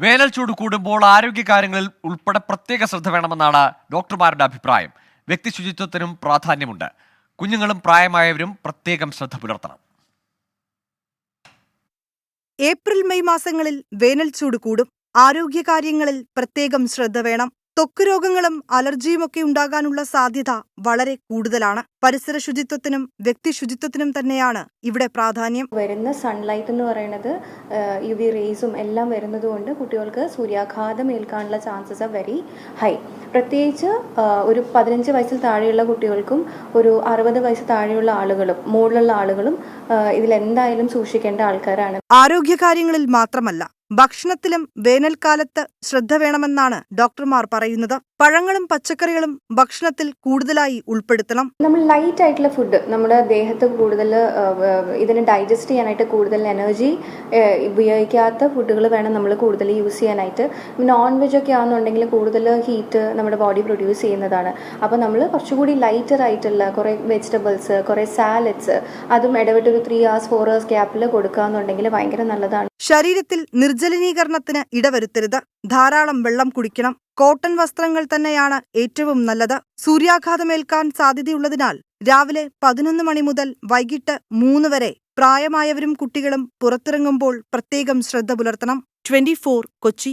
വേനൽ ചൂട് കൂടുമ്പോൾ ആരോഗ്യകാര്യങ്ങളിൽ ഉൾപ്പെടെ പ്രത്യേക ശ്രദ്ധ വേണമെന്നാണ് ഡോക്ടർമാരുടെ അഭിപ്രായം. വ്യക്തി ശുചിത്വത്തിനും പ്രാധാന്യമുണ്ട്. കുഞ്ഞുങ്ങളും പ്രായമായവരും പ്രത്യേകം ശ്രദ്ധ പുലർത്തണം. ഏപ്രിൽ മെയ് മാസങ്ങളിൽ വേനൽ ചൂട് കൂടും. ആരോഗ്യകാര്യങ്ങളിൽ പ്രത്യേകം ശ്രദ്ധ വേണം. ത്വക്ക് രോഗങ്ങളും അലർജിയുമൊക്കെ ഉണ്ടാകാനുള്ള സാധ്യത വളരെ കൂടുതലാണ്. പരിസര ശുചിത്വത്തിനും വ്യക്തി ശുചിത്വത്തിനും തന്നെയാണ് ഇവിടെ പ്രാധാന്യം. വരുന്ന സൺലൈറ്റ് എന്ന് പറയുന്നത് യു വി റേസും എല്ലാം വരുന്നത് കൊണ്ട് കുട്ടികൾക്ക് സൂര്യാഘാതം ഏൽക്കാനുള്ള ചാൻസസ് വെരി ഹൈ പ്രത്യേകിച്ച് ഒരു പതിനഞ്ച് വയസ്സിൽ താഴെയുള്ള കുട്ടികൾക്കും ഒരു അറുപത് വയസ്സ് താഴെയുള്ള ആളുകളും മുകളിലുള്ള ആളുകളും ഇതിൽ ഇതിലെന്തായാലും സൂക്ഷിക്കേണ്ട ആൾക്കാരാണ്. ആരോഗ്യകാര്യങ്ങളിൽ മാത്രമല്ല ഭക്ഷണത്തിലും വേനൽക്കാലത്ത് ശ്രദ്ധ വേണമെന്നാണ് ഡോക്ടർമാർ പറയുന്നത്. പഴങ്ങളും പച്ചക്കറികളും ഭക്ഷണത്തിൽ കൂടുതലായി ഉൾപ്പെടുത്തണം. നമ്മൾ ലൈറ്റ് ആയിട്ടുള്ള ഫുഡ് നമ്മുടെ ദേഹത്ത് കൂടുതൽ ഇതിനെ ഡൈജസ്റ്റ് ചെയ്യാനായിട്ട് കൂടുതൽ എനർജി ഉപയോഗിക്കാത്ത ഫുഡുകൾ വേണം നമ്മൾ കൂടുതൽ യൂസ് ചെയ്യാനായിട്ട്. നോൺ വെജ് ഒക്കെ ആണെന്നുണ്ടെങ്കിൽ കൂടുതൽ ഹീറ്റ് നമ്മുടെ ബോഡി പ്രൊഡ്യൂസ് ചെയ്യുന്നതാണ്. അപ്പോൾ നമ്മൾ കുറച്ചുകൂടി ലൈറ്റർ ആയിട്ടുള്ള കുറേ വെജിറ്റബിൾസ് കുറേ സാലഡ്സ് അതും ഇടവിട്ട് ഒരു ത്രീ ഹവേഴ്സ് ഫോർ ഹവേഴ്സ് ഗ്യാപ്പിൽ കൊടുക്കുക എന്നുണ്ടെങ്കിൽ ഭയങ്കര നല്ലതാണ്. ശരീരത്തിൽ നിർജലീകരണത്തിന് ഇടവരുത്തരുത്. ധാരാളം വെള്ളം കുടിക്കണം. കോട്ടൺ വസ്ത്രങ്ങൾ തന്നെയാണ് ഏറ്റവും നല്ലത്. സൂര്യാഘാതമേൽക്കാൻ സാധ്യതയുള്ളതിനാൽ രാവിലെ പതിനൊന്ന് മണി മുതൽ വൈകിട്ട് മൂന്ന് വരെ പ്രായമായവരും കുട്ടികളും പുറത്തിറങ്ങുമ്പോൾ പ്രത്യേകം ശ്രദ്ധ പുലർത്തണം. ട്വന്റി കൊച്ചി